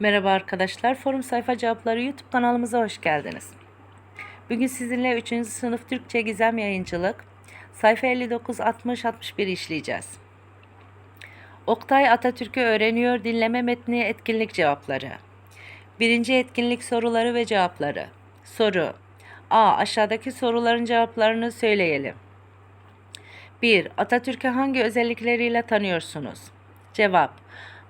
Merhaba arkadaşlar, Forum Sayfa Cevapları YouTube kanalımıza hoş geldiniz. Bugün sizinle 3. sınıf Türkçe Gizem Yayıncılık, sayfa 59-60-61 işleyeceğiz. Oktay Atatürk'ü öğreniyor dinleme metni etkinlik cevapları. Birinci etkinlik soruları ve cevapları. Soru A. Aşağıdaki soruların cevaplarını söyleyelim. 1. Atatürk'ü hangi özellikleriyle tanıyorsunuz? Cevap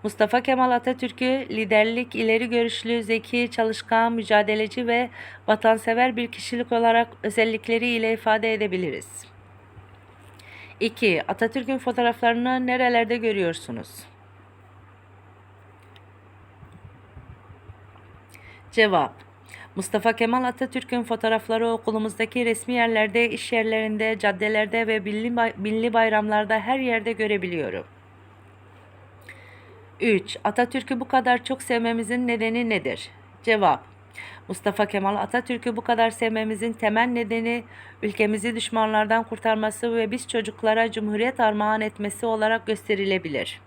Mustafa Kemal Atatürk'ü liderlik, ileri görüşlü, zeki, çalışkan, mücadeleci ve vatansever bir kişilik olarak özellikleriyle ifade edebiliriz. 2. Atatürk'ün fotoğraflarını nerelerde görüyorsunuz? Cevap Mustafa Kemal Atatürk'ün fotoğrafları okulumuzdaki resmi yerlerde, iş yerlerinde, caddelerde ve milli, bay- milli bayramlarda her yerde görebiliyorum. 3. Atatürk'ü bu kadar çok sevmemizin nedeni nedir? Cevap Mustafa Kemal Atatürk'ü bu kadar sevmemizin temel nedeni ülkemizi düşmanlardan kurtarması ve biz çocuklara cumhuriyet armağan etmesi olarak gösterilebilir.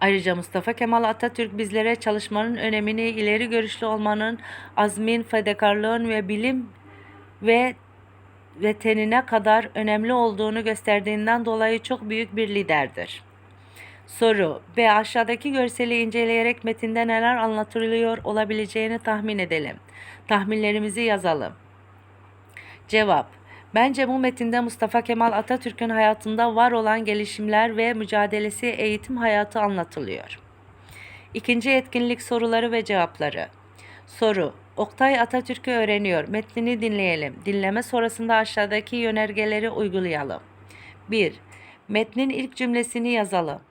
Ayrıca Mustafa Kemal Atatürk bizlere çalışmanın önemini, ileri görüşlü olmanın, azmin, fedakarlığın ve bilim ve ve tenine kadar önemli olduğunu gösterdiğinden dolayı çok büyük bir liderdir. Soru B. Aşağıdaki görseli inceleyerek metinde neler anlatılıyor olabileceğini tahmin edelim. Tahminlerimizi yazalım. Cevap Bence bu metinde Mustafa Kemal Atatürk'ün hayatında var olan gelişimler ve mücadelesi eğitim hayatı anlatılıyor. İkinci etkinlik soruları ve cevapları. Soru Oktay Atatürk'ü öğreniyor. Metnini dinleyelim. Dinleme sonrasında aşağıdaki yönergeleri uygulayalım. 1. Metnin ilk cümlesini yazalım.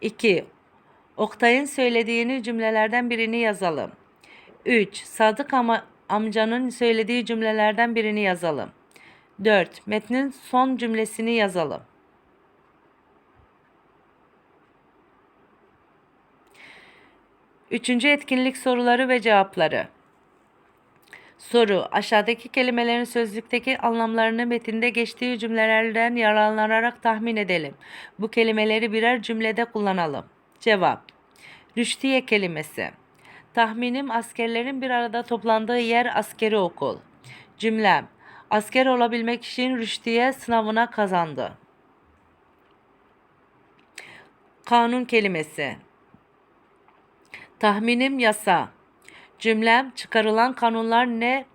2. Oktay'ın söylediğini cümlelerden birini yazalım. 3. Sadık ama amcanın söylediği cümlelerden birini yazalım. 4. Metnin son cümlesini yazalım. Üçüncü etkinlik soruları ve cevapları. Soru: Aşağıdaki kelimelerin sözlükteki anlamlarını metinde geçtiği cümlelerden yararlanarak tahmin edelim. Bu kelimeleri birer cümlede kullanalım. Cevap: Rüştiye kelimesi. Tahminim askerlerin bir arada toplandığı yer askeri okul. Cümlem: Asker olabilmek için rüştiye sınavına kazandı. Kanun kelimesi. Tahminim yasa. Cümlem çıkarılan kanunlar ne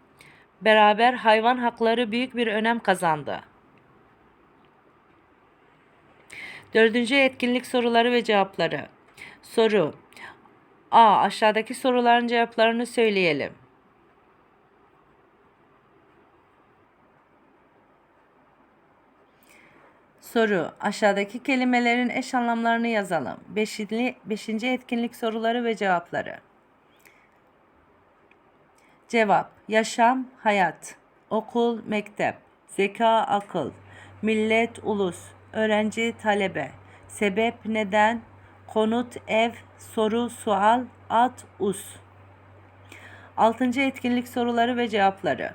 beraber hayvan hakları büyük bir önem kazandı. Dördüncü etkinlik soruları ve cevapları. Soru A. Aşağıdaki soruların cevaplarını söyleyelim. Soru Aşağıdaki kelimelerin eş anlamlarını yazalım. Beşinci, etkinlik soruları ve cevapları. Cevap Yaşam, hayat. Okul, mektep. Zeka, akıl. Millet, ulus. Öğrenci, talebe. Sebep, neden? Konut, ev Soru, sual At, us. Altıncı etkinlik soruları ve cevapları.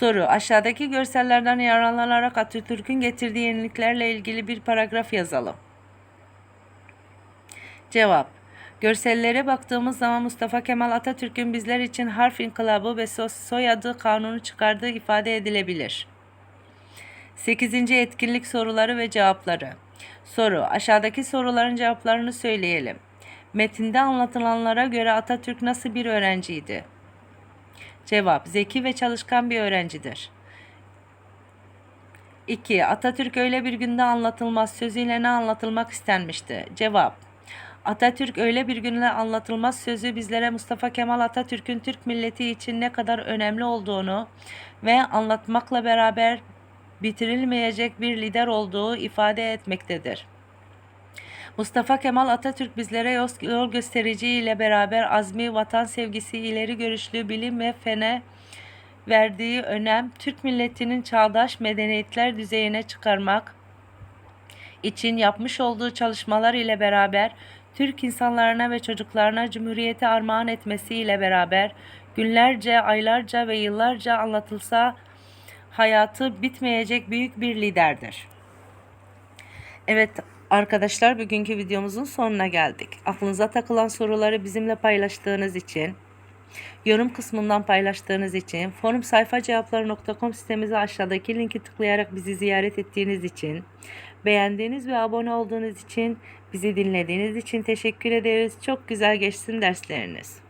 Soru Aşağıdaki görsellerden yararlanarak Atatürk'ün getirdiği yeniliklerle ilgili bir paragraf yazalım. Cevap Görsellere baktığımız zaman Mustafa Kemal Atatürk'ün bizler için harf inkılabı ve so- soyadı kanunu çıkardığı ifade edilebilir. 8. etkinlik soruları ve cevapları. Soru Aşağıdaki soruların cevaplarını söyleyelim. Metinde anlatılanlara göre Atatürk nasıl bir öğrenciydi? Cevap Zeki ve çalışkan bir öğrencidir. 2. Atatürk öyle bir günde anlatılmaz sözüyle ne anlatılmak istenmişti? Cevap Atatürk öyle bir günde anlatılmaz sözü bizlere Mustafa Kemal Atatürk'ün Türk milleti için ne kadar önemli olduğunu ve anlatmakla beraber bitirilmeyecek bir lider olduğu ifade etmektedir. Mustafa Kemal Atatürk bizlere yol- yol gösterici ile beraber azmi, vatan sevgisi, ileri görüşlü bilim ve fene verdiği önem Türk milletinin çağdaş medeniyetler düzeyine çıkarmak için yapmış olduğu çalışmalar ile beraber Türk insanlarına ve çocuklarına Cumhuriyeti armağan etmesiyle beraber günlerce, aylarca ve yıllarca anlatılsa hayatı bitmeyecek büyük bir liderdir. Evet arkadaşlar bugünkü videomuzun sonuna geldik. Aklınıza takılan soruları bizimle paylaştığınız için, yorum kısmından paylaştığınız için, forum sayfacevapları.com sitemize aşağıdaki linki tıklayarak bizi ziyaret ettiğiniz için, beğendiğiniz ve abone olduğunuz için, bizi dinlediğiniz için teşekkür ederiz. Çok güzel geçsin dersleriniz.